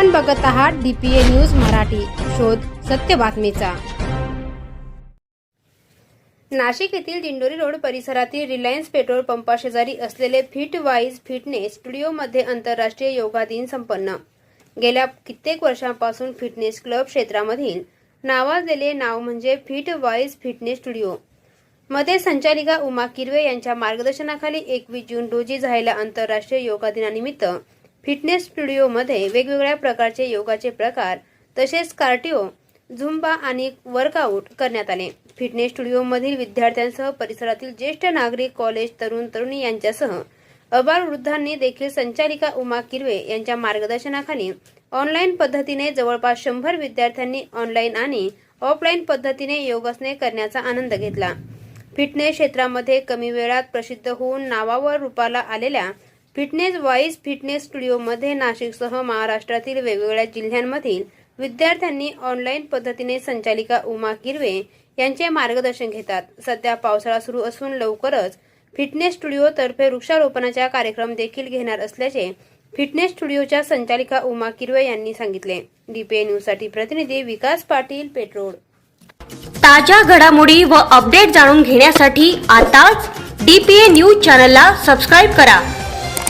आपण बघत आहात डीपीए न्यूज मराठी. शोध सत्य बातमीचा. नाशिक येथील दिंडोरी रोड परिसरातील रिलायन्स पेट्रोल पंपाशेजारी असलेले फिट वाईज फिटनेस स्टुडिओमध्ये आंतरराष्ट्रीय योगा दिन संपन्न. गेल्या कित्येक वर्षांपासून फिटनेस क्लब क्षेत्रामधील नावाजलेले नाव म्हणजे फिट वाईज फिटनेस स्टुडिओ. मध्ये संचालिका उमा किरवे यांच्या मार्गदर्शनाखाली एकवीस जून रोजी झालेल्या आंतरराष्ट्रीय योगा दिनानिमित्त फिटनेस स्टुडिओमध्ये वेगवेगळ्या प्रकारचे योगाचे प्रकार तसेच कार्टिओ झुंबा आणि वर्कआउट करण्यात आले. फिटनेस स्टुडिओमधील विद्यार्थ्यांसह परिसरातील ज्येष्ठ नागरिक कॉलेज तरुण तरुणी यांच्यासह अबाल वृद्धांनी देखील संचालिका उमा किरवे यांच्या मार्गदर्शनाखाली ऑनलाईन पद्धतीने जवळपास शंभर विद्यार्थ्यांनी ऑनलाईन आणि ऑफलाईन पद्धतीने योगासने करण्याचा आनंद घेतला. फिटनेस क्षेत्रामध्ये कमी वेळात प्रसिद्ध होऊन नावावर रूपाला आलेल्या फिटनेस वाईज फिटनेस स्टुडिओमध्ये नाशिकसह महाराष्ट्रातील वेगवेगळ्या जिल्ह्यांमधील विद्यार्थ्यांनी ऑनलाईन पद्धतीने संचालिका उमा किरवे यांचे मार्गदर्शन घेतात. सध्या पावसाळा सुरू असून लवकरच फिटनेस स्टुडिओतर्फे वृक्षारोपणाचा कार्यक्रम देखील घेणार असल्याचे फिटनेस स्टुडिओच्या संचालिका उमा किरवे यांनी सांगितले. डीपीए न्यूजसाठी प्रतिनिधी विकास पाटील पेट्रोल. ताज्या घडामोडी व अपडेट जाणून घेण्यासाठी आताच डीपीए न्यूज चॅनलला सबस्क्राईब करा.